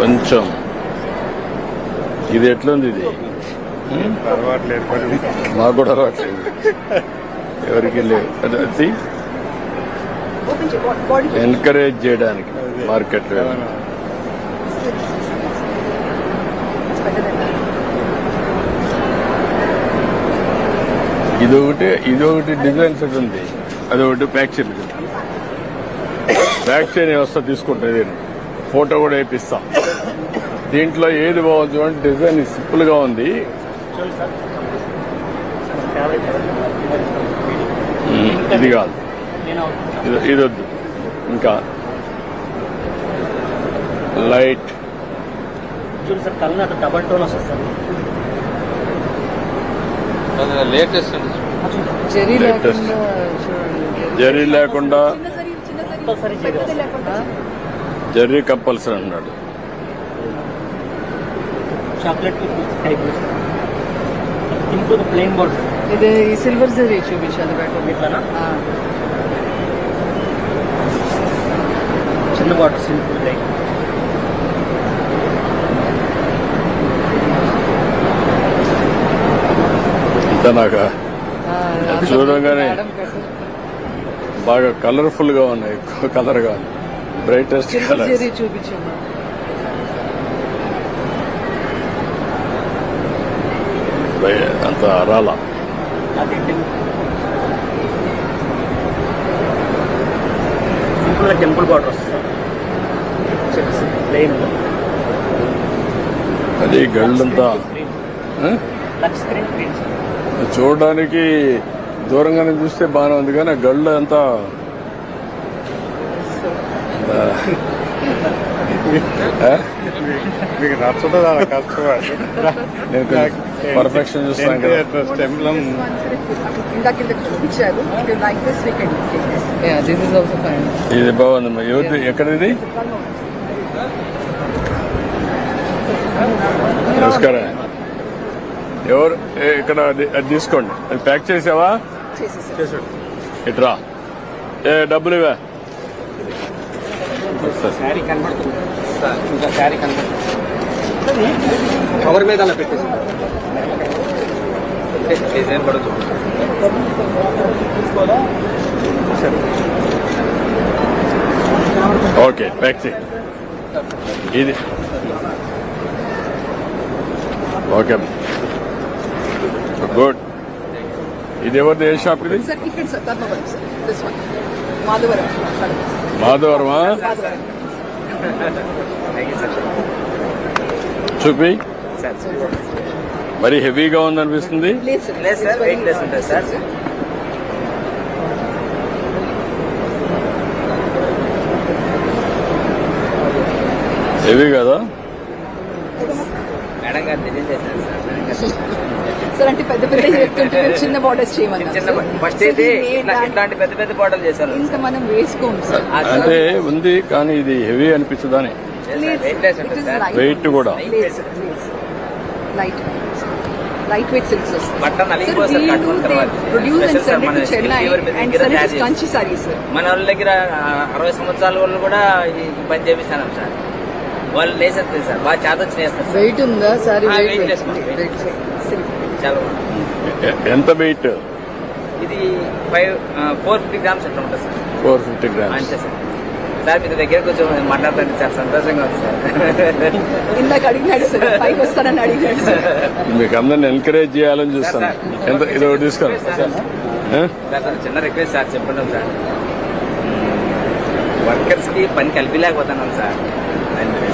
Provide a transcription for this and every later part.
కొంచెం. ఇది ఎట్లుంది ఇది? మాకు కూడా అలవాట్లేదు. ఎవరికి లేవు. అది చేయడానికి మార్కెట్ ఇది ఒకటి ఇది ఒకటి డిజైన్ సెట్ ఉంది. అది ఒకటి ప్యాక్ చేయలేదు ప్యాక్ చేయని వ్యవస్థ తీసుకుంటుంది ఫోటో కూడా వేపిస్తా. దీంట్లో ఏది బాగుంది అంటే డిజైన్ సింపుల్గా ఉంది. ఇది కాదు. ఇది ఇది వద్దు. ఇంకా. లైట్. చూడు సార్ కళ్ళు అటు డబల్ టోన్ వస్తుంది సార్. లేటెస్ట్ జెరీ. లేకుండా చూడండి జరీ లేకుండా కంపల్సరీ అన్నాడు ఇది ఈ సిల్వర్ జరీ చూపించాలి బెటర్ ఇట్లానా? ఆ, చిన్న బాటిల్ సింపుల్ చూడంగానే. బాగా కలర్ఫుల్గా ఉన్నాయి ఎక్కువ కలర్గా. Brightest silver colour. జరీ చూపించమ్మా. అంత రాలా. అది సింపుల్గా టెంపుల్ సార్ ప్లెయిన్ అది గళ్ళంతా చూడడానికి దూరంగానే చూస్తే బాగానే ఉంది కానీ గళ్ళు అంతా? మీకు నచ్చదు అలా కష్టపడి నేను పర్ఫెక్షన్ చూస్తాను కదా స్టెమ్లం ఇందాక ఇందాక చూపించారు. Like this we can yeah this is also fine ఇది బాగుంది ఎవరిది? ఎక్కడిది? నమస్కారం. ఎవరు? ఏ, ఇక్కడ అది తీసుకోండి. అది ప్యాక్ చేసావా? ఇట్రా ఏ డబ్బులు ఇవా శారీ కనబడుతుంది. ఇంకా శారీ కనబడుతుంది. కవర్ మీద అలా పెట్టేసి. డిజైన్ కూడా ఓకే ప్యాక్ చేయి. ఇది. ఓకే. గుడ్. ఇది ఎవరిది? ఏ షాప్ ఇది? మాధవరమా మాధవరం చూపి. మరి హెవీగా ఉందనిపిస్తుంది. హెవీ కదా? మేడం గారు సార్. అంటే పెద్ద పెద్ద చెప్తుంటే చిన్న బార్డర్స్ చేయమన్నాం చిన్న ఫస్ట్ అయితే ఇట్లాంటి పెద్ద పెద్ద బాటలు చేశారు. ఇంత మనం వేసుకోము సార్. అంటే ఉంది కానీ ఇది హెవీ అనిపించదని వెయిట్ కూడా. లైట్ వెయిట్ సిల్క్స్ వస్తాయి. మన వాళ్ళ దగ్గర అరవై సంవత్సరాల వాళ్ళు కూడా ఈ పని చేపిస్తాను సార్. వాళ్ళు లేసేస్తారు సార్. బాగా చేత వచ్చి చేస్తారు సార్. వెయిట్ ఉందా? Sorry weight. చాలా ఎంత వెయిట్ ఇది ఫైవ్ ఫోర్ ఫిఫ్టీ గ్రామ్స్ ఎట్లా ఉంటుంది సార్? ఫోర్ ఫిఫ్టీ గ్రామ్స్ అంతే సార్. సార్ మీ దగ్గర కొంచెం మాట్లాడుతుంటే చాలా సంతోషంగా ఉంది సార్. ఇందాక అడిగినాడు సార్ పైకి వస్తానని అడిగినాడు సార్. మీకు అందరిని ఎంకరేజ్ చేయాలని చూస్తాను. ఎంత ఇది ఒకటి తీసుకోండి? సార్. చిన్న రిక్వెస్ట్ సార్ చెప్పండి సార్ వర్కర్స్కి పని కలిపిలేకపోతున్నాం సార్.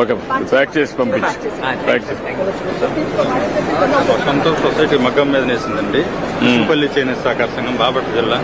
ఓకే ప్యాక్ చేసి పంపించి ప్యాక్. సంతోష్ సొసైటీ మగ్గం మీద నేసిందండి. మ్మ్. పల్లి చేనేత సహకార సంఘం బాపట్ల జిల్లా.